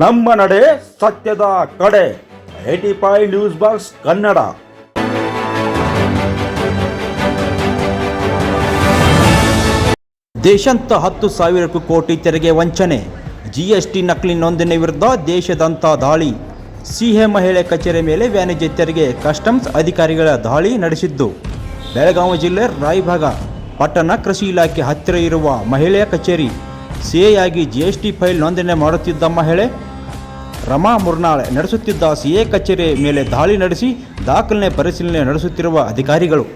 ನಮ್ಮ ನಡೆ ಸತ್ಯದ ಕಡೆ. AT five news box Kannada. ದೇಶಾಂತ ಹತ್ತು ಸಾವಿರಕ್ಕೂ ಕೋಟಿ ತೆರಿಗೆ ವಂಚನೆ. ಜಿಎಸ್ಟಿ ನಕಲಿ ನೋಂದಣಿ ವಿರುದ್ಧ ದೇಶದಂತ ದಾಳಿ. ಸಿಹೆ ಮಹಿಳೆ ಕಚೇರಿ ಮೇಲೆ ವ್ಯಾನಿಜ್ಯ ತೆರಿಗೆ. ಕಸ್ಟಮ್ಸ್ ಅಧಿಕಾರಿಗಳ ದಾಳಿ ನಡೆಸಿದ್ದು. ಬೆಳಗಾವಿ ಜಿಲ್ಲೆ ರಾಯಭಾಗ. ಪಟ್ಟಣ ಕೃಷಿ ಇಲಾಖೆ ಹತ್ತಿರ ಇರುವ ಮಹಿಳೆಯ ಕಚೇರಿ. ಸಿಎಯಾಗಿ ಜಿಎಸ್ಟಿ ಫೈಲ್ ನೋಂದಣಿ ಮಾಡುತ್ತಿದ್ದ ಮಹಿಳೆ ರಮಾ ಮುರ್ನಾಳ್ ನಡೆಸುತ್ತಿದ್ದ ಸಿಎ ಕಚೇರಿ ಮೇಲೆ ದಾಳಿ ನಡೆಸಿ ದಾಖಲೆ ಪರಿಶೀಲನೆ ನಡೆಸುತ್ತಿರುವ ಅಧಿಕಾರಿಗಳು.